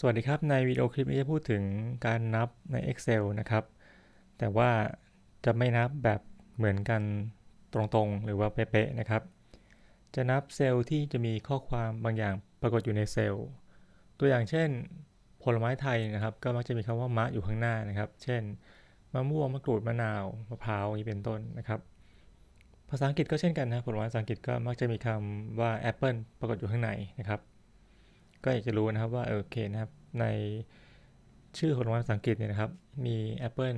สวัสดีครับ ในวิดีโอคลิปนี้จะพูดถึงการนับใน Excel นะครับ แต่ว่าจะไม่นับแบบเหมือนกันตรงๆ หรือว่าเป๊ะๆนะครับ จะนับเซลล์ที่จะมีข้อความบางอย่างปรากฏอยู่ในเซลล์ ตัวอย่างเช่น ผลไม้ไทยนะครับ ก็มักจะมีคำว่ามะอยู่ข้างหน้านะครับ เช่นมะม่วงมะกรูดมะนาวมะพร้าวนี้เป็นต้นนะครับ ภาษาอังกฤษก็เช่นกันนะผลไม้ภาษาอังกฤษก็มักจะมีคำว่าแอปเปิลปรากฏอยู่ข้างในนะครับ ก็อยากจะรู้นะครับว่าโอเคนะครับในชื่อผลไม้ภาษาอังกฤษเนี่ยนะครับ มีแอปเปิล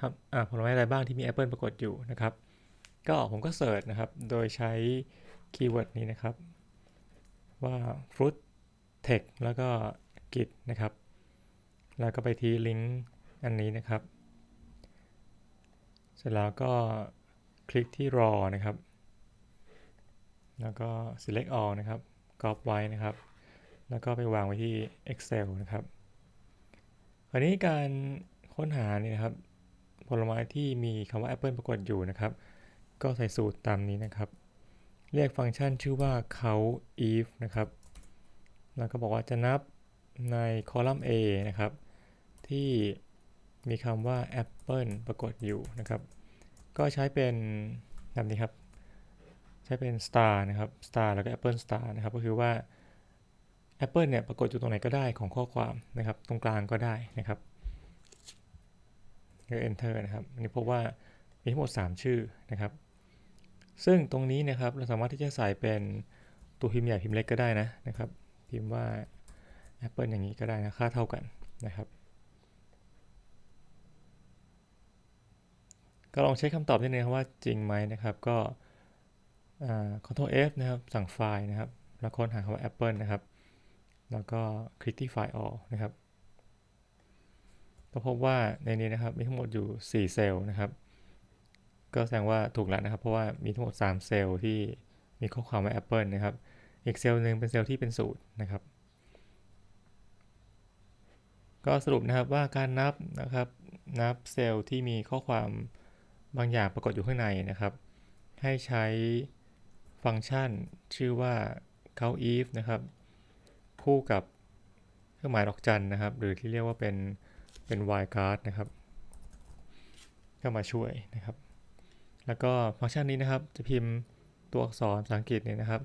ครับอ่าผลไม้อะไรบ้างที่มีแอปเปิลปรากฏอยู่นะครับ ก็ผมก็เสิร์ชนะครับ โดยใช้คีย์เวิร์ดนี้นะครับ ว่า fruit tech แล้วก็ git นะครับ แล้วก็ไปที่ลิงก์อันนี้นะครับ เสร็จแล้วก็คลิกที่ raw นะครับ แล้วก็ select all นะครับ copy ไว้นะครับ แล้วก็ไปวางไว้ที่ Excel นะครับ คราวนี้การค้นหาเนี่ยนะครับ ผลไม้ที่มีคำว่า Apple ปรากฏอยู่นะครับ ก็ใส่สูตรตามนี้นะครับ เรียกฟังก์ชันชื่อว่า count if นะครับ แล้วก็บอกว่าจะนับในคอลัมน์ A นะครับ ที่มีคำว่า Apple ปรากฏอยู่นะครับ ก็ใช้เป็นแบบนี้ครับ ใช้เป็น star นะครับ star แล้วก็ Apple star นะครับ ก็คือว่า Apple เนี่ยปรากฏอยู่ตรงไหนก็ได้ของข้อความนะครับ ตรงกลางก็ได้นะครับก็ enter นะครับอันนี้พบว่ามีทั้งหมด 3 ชื่อนะครับ ซึ่งตรงนี้นะครับเราสามารถที่จะใส่เป็นตัวพิมพ์ใหญ่พิมพ์เล็กก็ได้นะนะครับ พิมพ์ว่า Apple อย่างนี้ก็ได้นะค่าเท่ากันนะครับ ก็ลองเช็คคำตอบนิดนึงว่าจริงไหมนะครับ ก็ Ctrl F นะครับ สั่งไฟล์นะครับ แล้วค้นหาคำว่า Apple นะครับ แล้วก็คลิกที่ไฟล์ all นะครับ ก็พบว่าในนี้นะครับมีทั้งหมดอยู่ 4 เซลล์นะครับ ก็แสดงว่าถูกแล้วนะครับ เพราะว่ามีทั้งหมด 3 เซลล์ที่มีข้อความว่า Apple นะครับ อีกเซลล์หนึ่งเป็นเซลล์ที่เป็นสูตรนะครับ ก็สรุปนะครับว่าการนับนะครับนับเซลล์ที่มีข้อความบางอย่างปรากฏอยู่ข้างในนะครับ ให้ใช้ฟังก์ชันชื่อว่า count if นะครับ คู่กับเครื่องหมายดอกจันนะครับ หรือที่เรียกว่าเป็นเป็น wildcard นะครับก็มาช่วยนะครับ แล้วก็ฟังก์ชันนี้นะครับ จะพิมพ์ตัวอักษรภาษาอังกฤษเนี่ยนะครับ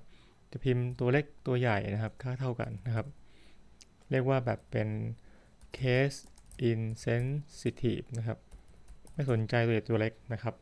จะพิมพ์ตัวเล็กตัวใหญ่นะครับ ค่าเท่ากันนะครับ เรียกว่าแบบเป็น case insensitive นะครับ ไม่สนใจตัวใหญ่ตัวเล็กนะครับ